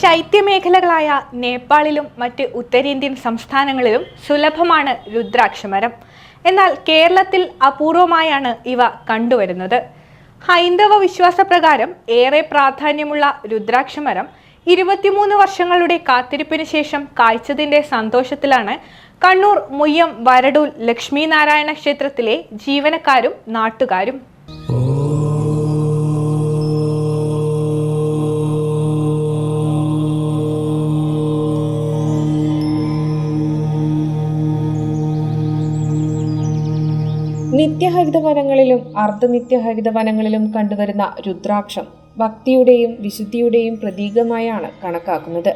ശൈത്യമേഖലകളായ നേപ്പാളിലും മറ്റ് ഉത്തരേന്ത്യൻ സംസ്ഥാനങ്ങളിലും സുലഭമാണ് രുദ്രാക്ഷമരം. എന്നാൽ കേരളത്തിൽ അപൂർവമായാണ് ഇവ കണ്ടുവരുന്നത്. ഹൈന്ദവ വിശ്വാസപ്രകാരം ഏറെ പ്രാധാന്യമുള്ള രുദ്രാക്ഷമരം ഇരുപത്തിമൂന്ന് വർഷങ്ങളുടെ കാത്തിരിപ്പിന് ശേഷം കായ്ച്ചതിന്റെ സന്തോഷത്തിലാണ് കണ്ണൂർ മുയ്യം വരടൂൽ ലക്ഷ്മീനാരായണ ക്ഷേത്രത്തിലെ ജീവനക്കാരും നാട്ടുകാരും. നിത്യഹരിത വനങ്ങളിലും അർദ്ധനിത്യഹരിത വനങ്ങളിലും കണ്ടുവരുന്ന രുദ്രാക്ഷം ഭക്തിയുടെയും വിശുദ്ധിയുടെയും പ്രതീകമായാണ് കണക്കാക്കുന്നത്.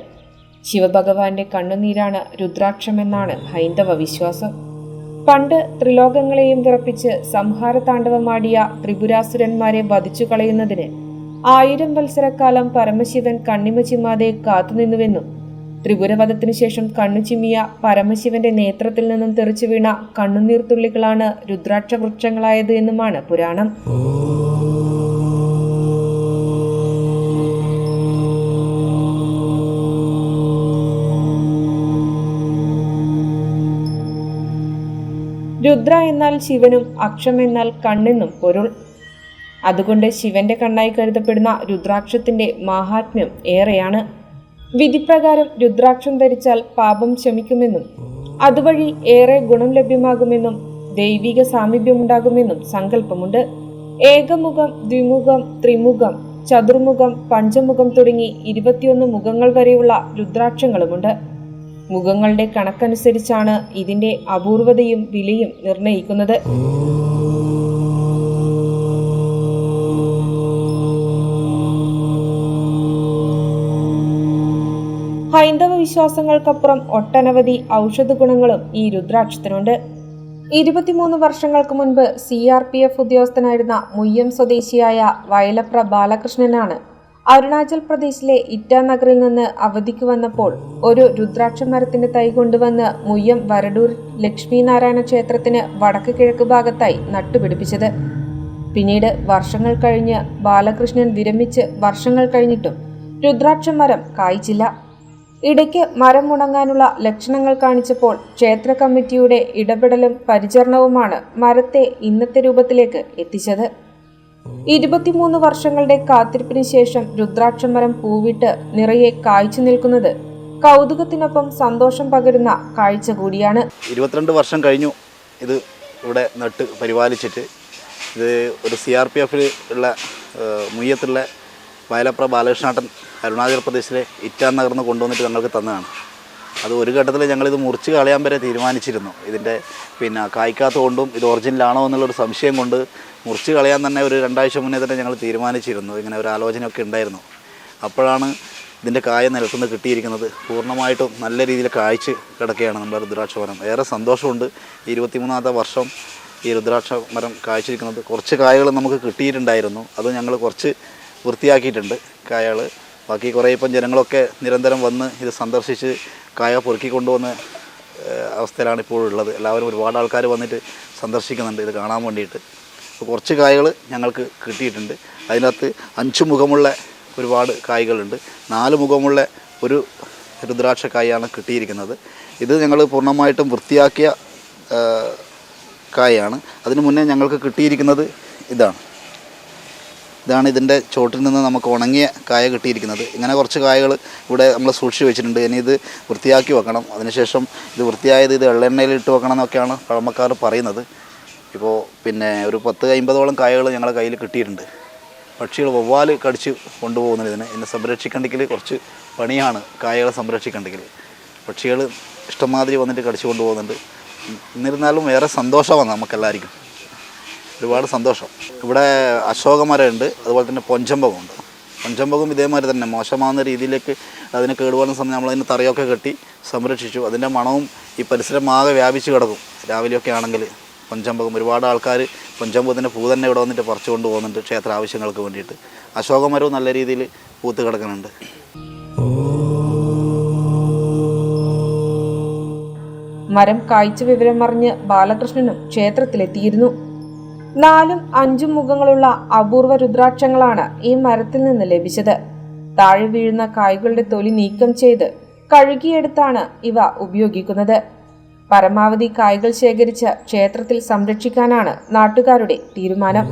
ശിവഭഗവാന്റെ കണ്ണുനീരാണ് രുദ്രാക്ഷമെന്നാണ് ഹൈന്ദവ വിശ്വാസം. പണ്ട് ത്രിലോകങ്ങളെയും വിറപ്പിച്ച് സംഹാര താണ്ഡവമാടിയ ത്രിപുരാസുരന്മാരെ വധിച്ചു കളയുന്നതിന് ആയിരം വത്സരക്കാലം പരമശിവൻ കണ്ണിമ ചിമ്മാതെ കാത്തുനിന്നുവെന്നും ത്രിപുരവധത്തിനു ശേഷം കണ്ണു ചിമ്മിയ പരമശിവന്റെ നേത്രത്തിൽ നിന്നും തെറിച്ചു വീണ കണ്ണുനീർത്തുള്ളികളാണ് രുദ്രാക്ഷ വൃക്ഷങ്ങളായത് എന്നുമാണ് പുരാണം. രുദ്ര എന്നാൽ ശിവനും അക്ഷം എന്നാൽ കണ്ണെന്നും പൊരുൾ. അതുകൊണ്ട് ശിവന്റെ കണ്ണായി കരുതപ്പെടുന്ന രുദ്രാക്ഷത്തിന്റെ മാഹാത്മ്യം ഏറെയാണ്. വിധിപ്രകാരം രുദ്രാക്ഷം ധരിച്ചാൽ പാപം ക്ഷമിക്കുമെന്നും അതുവഴി ഏറെ ഗുണം ലഭ്യമാകുമെന്നും ദൈവിക സാമീപ്യമുണ്ടാകുമെന്നും സങ്കല്പമുണ്ട്. ഏകമുഖം ദ്വിമുഖം ത്രിമുഖം ചതുർമുഖം പഞ്ചമുഖം തുടങ്ങി ഇരുപത്തിയൊന്ന് മുഖങ്ങൾ വരെയുള്ള രുദ്രാക്ഷങ്ങളുമുണ്ട്. മുഖങ്ങളുടെ കണക്കനുസരിച്ചാണ് ഇതിന്റെ അപൂർവതയും വിലയും നിർണയിക്കുന്നത് ഹൈന്ദവ വിശ്വാസങ്ങൾക്കപ്പുറം ഒട്ടനവധി ഔഷധ ഗുണങ്ങളും ഈ രുദ്രാക്ഷത്തിനുണ്ട്. ഇരുപത്തിമൂന്ന് വർഷങ്ങൾക്ക് മുൻപ് സി ആർ പി എഫ് ഉദ്യോഗസ്ഥനായിരുന്ന മുയ്യം സ്വദേശിയായ വയലപ്ര ബാലകൃഷ്ണനാണ് അരുണാചൽ പ്രദേശിലെ ഇറ്റാനഗറിൽ നിന്ന് അവധിക്ക് വന്നപ്പോൾ ഒരു രുദ്രാക്ഷ മരത്തിന്റെ തൈ കൊണ്ടുവന്ന് മുയ്യം വരടൂർ ലക്ഷ്മിനാരായണ ക്ഷേത്രത്തിന് വടക്ക് കിഴക്ക് ഭാഗത്തായി നട്ടുപിടിപ്പിച്ചത്. പിന്നീട് വർഷങ്ങൾ കഴിഞ്ഞ് ബാലകൃഷ്ണൻ വിരമിച്ച് വർഷങ്ങൾ കഴിഞ്ഞിട്ടും രുദ്രാക്ഷ മരം കായ്ച്ചില്ല. ഇടയ്ക്ക് മരം ഉണങ്ങാനുള്ള ലക്ഷണങ്ങൾ കാണിച്ചപ്പോൾ ക്ഷേത്ര കമ്മിറ്റിയുടെ ഇടപെടലും പരിചരണവുമാണ് മരത്തെ ഇന്നത്തെ രൂപത്തിലേക്ക് എത്തിച്ചത്. ഇരുപത്തിമൂന്ന് വർഷങ്ങളുടെ കാത്തിരിപ്പിന് ശേഷം രുദ്രാക്ഷം മരം പൂവിട്ട് നിറയെ കായ്ച്ചു നിൽക്കുന്നത് കൗതുകത്തിനൊപ്പം സന്തോഷം പകരുന്ന കാഴ്ച കൂടിയാണ്. ഇരുപത്തിരണ്ട് വർഷം കഴിഞ്ഞു ഇത് ഇവിടെ നട്ട് പരിപാലിച്ചിട്ട്. ഇത് ഒരു സി ആർ പി എഫിൽ ഉള്ള മുയ്യത്തുള്ള വയലപ്ര ബാലകൃഷ്ണാട്ടൻ അരുണാചൽ പ്രദേശിലെ ഇറ്റാൻ നഗർന്ന് കൊണ്ടുവന്നിട്ട് ഞങ്ങൾക്ക് തന്നതാണ്. അത് ഒരു ഘട്ടത്തിൽ ഞങ്ങളിത് മുറിച്ച് കളയാൻ വരെ തീരുമാനിച്ചിരുന്നു. ഇതിന്റെ പിന്നെ കായ്ക്കാത്ത കൊണ്ടും ഇത് ഒറിജിനലാണോ എന്നുള്ളൊരു സംശയം കൊണ്ട് മുറിച്ച് കളയാൻ തന്നെ ഒരു രണ്ടാഴ്ച മുന്നേ തന്നെ ഞങ്ങൾ തീരുമാനിച്ചിരുന്നു. ഇങ്ങനെ ഒരു ആലോചനയൊക്കെ ഉണ്ടായിരുന്നു. അപ്പോഴാണ് ഇതിന്റെ കായ നിലത്തുനിന്ന് കിട്ടിയിരിക്കുന്നത്. പൂർണമായിട്ടും നല്ല രീതിയിൽ കായ്ച്ച് കിടക്കുകയാണ് നമ്മുടെ രുദ്രാക്ഷ മരം ഏറെ സന്തോഷമുണ്ട്. ഇരുപത്തിമൂന്നാമത്തെ വർഷം ഈ രുദ്രാക്ഷ മരം കായ്ച്ചിരിക്കുന്നത്. കുറച്ച് കായകൾ നമുക്ക് കിട്ടിയിട്ടുണ്ടായിരുന്നു. അത് ഞങ്ങൾ കുറച്ച് വൃത്തിയാക്കിയിട്ടുണ്ട് കായകൾ ബാക്കി കുറേ ഇപ്പം ജനങ്ങളൊക്കെ നിരന്തരം വന്ന് ഇത് സന്ദർശിച്ച് കായ പൊറുക്കി കൊണ്ടുവന്ന അവസ്ഥയിലാണ് ഇപ്പോഴുള്ളത് എല്ലാവരും ഒരുപാട് ആൾക്കാർ വന്നിട്ട് സന്ദർശിക്കുന്നുണ്ട് ഇത് കാണാൻ വേണ്ടിയിട്ട്. അപ്പോൾ കുറച്ച് കായകൾ ഞങ്ങൾക്ക് കിട്ടിയിട്ടുണ്ട്. അതിനകത്ത് അഞ്ച് മുഖമുള്ള ഒരുപാട് കായ്കളുണ്ട്. നാല് മുഖമുള്ള ഒരു രുദ്രാക്ഷ കായാണ് കിട്ടിയിരിക്കുന്നത്. ഇത് ഞങ്ങൾ പൂർണമായിട്ടും വൃത്തിയാക്കിയ കായാണ്. അതിനു മുന്നേ ഞങ്ങൾക്ക് കിട്ടിയിരിക്കുന്നത് ഇതാണ്. ഇതാണ് ഇതിന്റെ ചോട്ടിൽ നിന്ന് നമുക്ക് ഉണങ്ങിയ കായ കിട്ടിയിരിക്കുന്നത്. ഇങ്ങനെ കുറച്ച് കായകൾ ഇവിടെ നമ്മൾ സൂക്ഷിച്ച് വെച്ചിട്ടുണ്ട്. ഇനി ഇത് വൃത്തിയാക്കി വെക്കണം. അതിനുശേഷം ഇത് വൃത്തിയായത് ഇത് എള്ളെണ്ണയിൽ ഇട്ട് വെക്കണം എന്നൊക്കെയാണ് പഴമക്കാർ പറയുന്നത്. ഇപ്പോൾ പിന്നെ ഒരു പത്ത് അമ്പതോളം കായകൾ ഞങ്ങളുടെ കയ്യിൽ കിട്ടിയിട്ടുണ്ട്. പക്ഷികൾ വവ്വാൽ കടിച്ച് കൊണ്ടുപോകുന്നതിന് ഇതിനെ. ഇതിനെ സംരക്ഷിക്കണ്ടെങ്കിൽ കുറച്ച് പണിയാണ് കായകളെ സംരക്ഷിക്കണ്ടെങ്കിൽ. പക്ഷികൾ ഇഷ്ടംമാതിരി വന്നിട്ട് കടിച്ചു കൊണ്ടുപോകുന്നുണ്ട്. എന്നിരുന്നാലും ഏറെ സന്തോഷമാണ് നമുക്കെല്ലാവർക്കും. ഒരുപാട് സന്തോഷം. ഇവിടെ അശോകമരമുണ്ട് അതുപോലെ തന്നെ പൊഞ്ചമ്പകമുണ്ട് പൊഞ്ചമ്പകം ഇതേമാതിരി തന്നെ മോശമാകുന്ന രീതിയിലേക്ക് അതിനെ കേടുപോകുന്ന സമയം നമ്മളതിന് തറയൊക്കെ കെട്ടി സംരക്ഷിച്ചു. അതിന്റെ മണവും ഈ പരിസരം ആകെ വ്യാപിച്ച് കിടക്കും. രാവിലെയൊക്കെ ആണെങ്കിൽ പൊഞ്ചമ്പകം ഒരുപാട് ആൾക്കാർ പൊഞ്ചമ്പകത്തിന്റെ പൂ തന്നെ ഇവിടെ വന്നിട്ട് പറിച്ചു കൊണ്ട് പോകുന്നുണ്ട് ക്ഷേത്ര ആവശ്യങ്ങൾക്ക് വേണ്ടിയിട്ട്. അശോകമരവും നല്ല രീതിയിൽ പൂത്ത് കിടക്കുന്നുണ്ട്. മരം കാഴ്ച വിവരം അറിഞ്ഞ് ബാലകൃഷ്ണനും ക്ഷേത്രത്തിലെത്തിയിരുന്നു. നാലും അഞ്ചും മുഖങ്ങളുള്ള അപൂർവ രുദ്രാക്ഷങ്ങളാണ് ഈ മരത്തിൽ നിന്ന് ലഭിച്ചത്. താഴെ വീഴുന്ന കായ്കളുടെ തൊലി നീക്കം ചെയ്ത് കഴുകിയെടുത്താണ് ഇവ ഉപയോഗിക്കുന്നത്. പരമാവധി കായ്കൾ ശേഖരിച്ച് ക്ഷേത്രത്തിൽ സംരക്ഷിക്കാനാണ് നാട്ടുകാരുടെ തീരുമാനം.